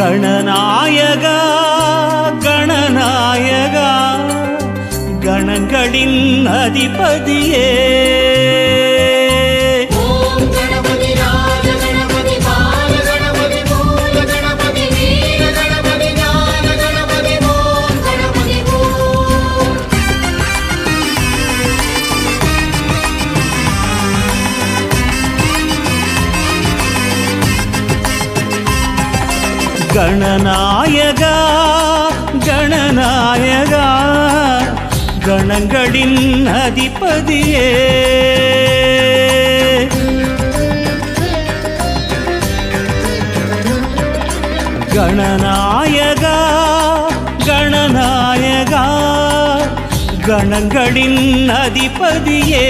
கணநாயகா கணநாயகா கணங்களின் அதிபதியே. கணநாயகா கணநாயகா கணங்களின் அதிபதியே. கணநாயகா கணநாயகா கணங்களின் அதிபதியே.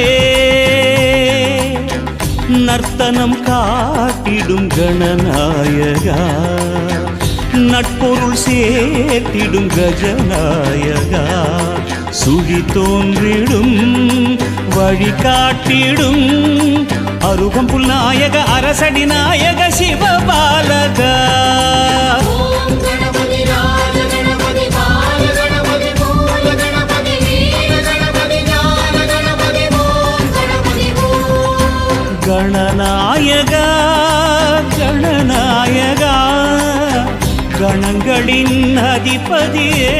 நர்த்தனம் காட்டிடும் கணநாயகா. நட்பொருள் சேர்த்திடும் கஜநாயகா. சுழி தோன்றிடும் வழி காட்டிடும். அருகம்புல் நாயக அரசடி நாயக சிவபாலகா. ஓம் கணங்களின் அதிபதியே.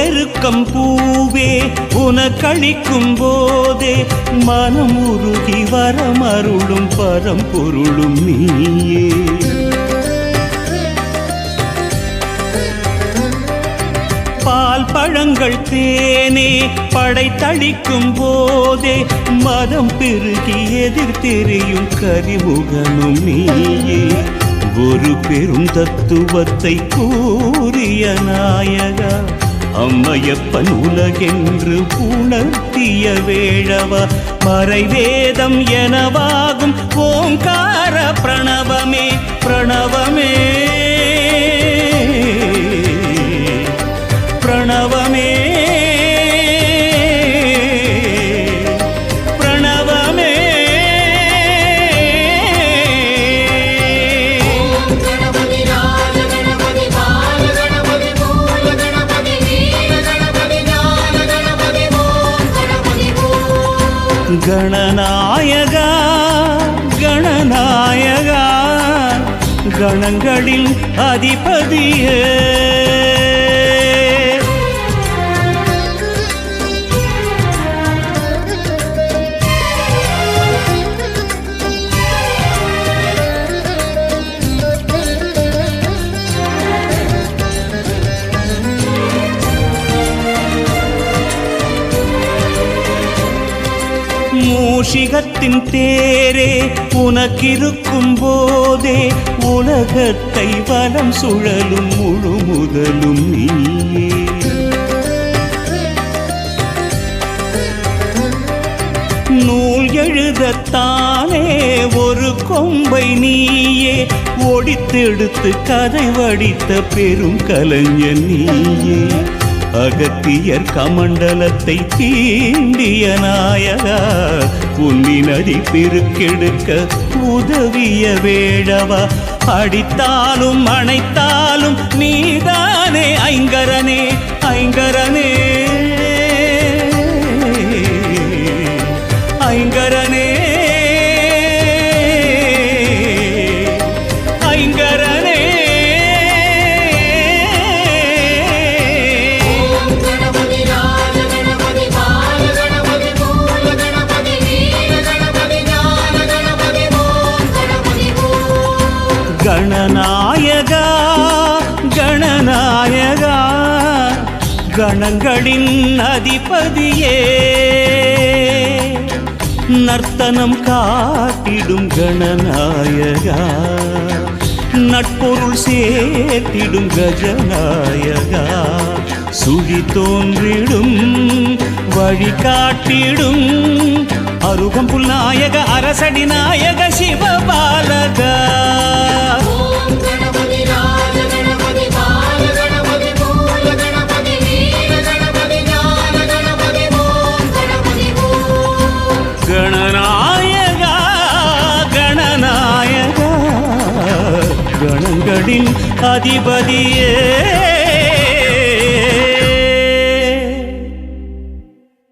எருக்கம் பூவே உனக்களிக்கும் போதே மனம் உருகி வரமருளும் பரம்பொருளும் நீயே. பால் பழங்கள் தேனே படைத்தளிக்கும் போதே மதம் பெருகி எதிர்த்தெறியும் கரிமுகனும் நீயே. ஒரு பெரும் தத்துவத்தை கூறிய நாயகா அம்மையப்பன் உலகென்று உணர்த்திய வேழவா மறைவேதம் எனவாகும் ஓங்கார பிரணவமே பிரணவமே பிரணவமே. கணநாயகா கணநாயகா கணங்களில் அதிபதியே. மூஷிகத்தின் தேரே உனக்கிருக்கும் போதே உலகத்தை வலம் சுழலும் முழு முதலும் நீயே. நூல் எழுதத்தானே ஒரு கொம்பை நீயே ஒடித்தெடுத்து கதை வடித்த பெரும் கலைஞன் நீயே. அகத்தியர் கமண்டலத்தை தீண்டிய நாயகா உன்னினடி நதி பெருக்கெடுக்க உதவிய வேடவா அடித்தாலும் அணைத்தாலும் நீதானே ஐங்கரனே ஐங்கரனே. ஐங்கரனே. நாயகா கணநாயகா கணங்களின் அதிபதியே. நர்த்தனம் காட்டிடும் கணநாயகா நட்பொருள் சேர்த்திடும் கஜநாயகா. சுழி தோன்றிடும் வழி காட்டிடும் அருகம்புல் நாயக அரசடி நாயக சிவபாலகா. கணங்களின் அதிபதியே.